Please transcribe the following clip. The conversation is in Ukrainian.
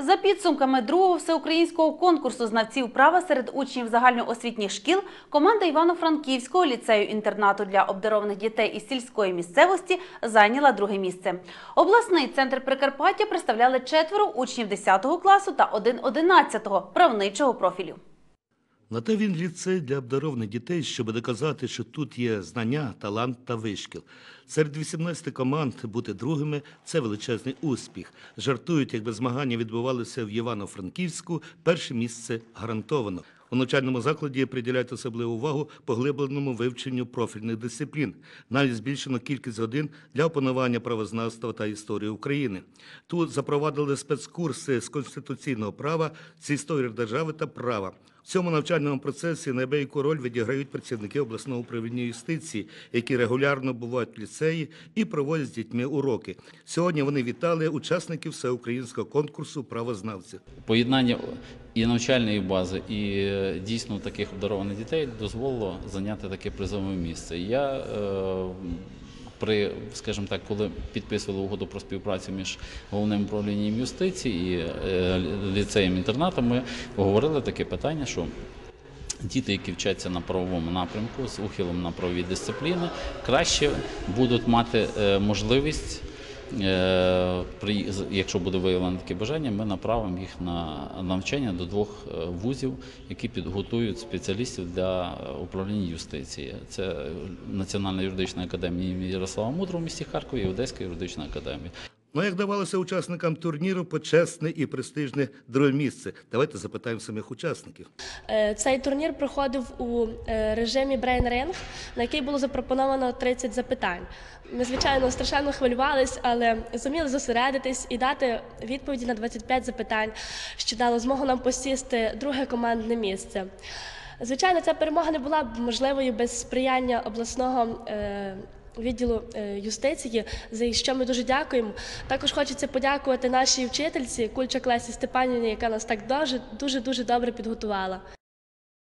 За підсумками другого всеукраїнського конкурсу знавців права серед учнів загальноосвітніх шкіл, команда Івано-Франківського ліцею-інтернату для обдарованих дітей із сільської місцевості зайняла друге місце. Обласний центр Прикарпаття представляли четверо учнів 10 класу та один 11 правничого профілю. На те він ліцей для обдарованих дітей, щоб доказати, що тут є знання, талант та вишкіл. Серед 18 команд бути другими це величезний успіх. Жартують, якби змагання відбувалися в Івано-Франківську, перше місце гарантовано. У навчальному закладі приділяють особливу увагу поглибленому вивченню профільних дисциплін. Навіть збільшено кількість годин для опанування правознавства та історії України. Тут запровадили спецкурси з конституційного права, з історії держави та права. Цьому навчальному процесі неабияку роль відіграють працівники обласного управління юстиції, які регулярно бувають в ліцеї і проводять з дітьми уроки. Сьогодні вони вітали учасників всеукраїнського конкурсу правознавців. Поєднання і навчальної бази, і е, дійсно таких обдарованих дітей дозволило зайняти таке призове місце. Я е, при, скажімо так, коли підписували угоду про співпрацю між головним управлінням юстиції і е, ліцеєм-інтернатом, ми говорили таке питання, що Діти, які вчаться на правовому напрямку з ухилом на правові дисципліни, краще будуть мати е, можливість, якщо буде виявлено таке бажання, ми направимо їх на навчання до двох е, вузів, які підготують спеціалістів для е, управління юстиції. Це Національна юридична академія Ярослава Мудрого в місті Харкові і Одеська юридична академія. Ну, як давалося учасникам турніру почесне і престижне друге місце. Давайте запитаємо самих учасників. Е, Цей турнір проходив у е, режимі Brain Ring, на який було запропоновано 30 запитань. Ми, звичайно, страшенно хвилювались, але зуміли зосередитись і дати відповіді на 25 запитань, що дало змогу нам посісти друге командне місце. Звичайно, ця перемога не була б можливою без сприяння обласного. е, Відділу е, юстиції, за що ми дуже дякуємо. Також хочеться подякувати нашій вчительці Кульчак Лесі Степанівні, яка нас так дуже дуже дуже добре підготувала.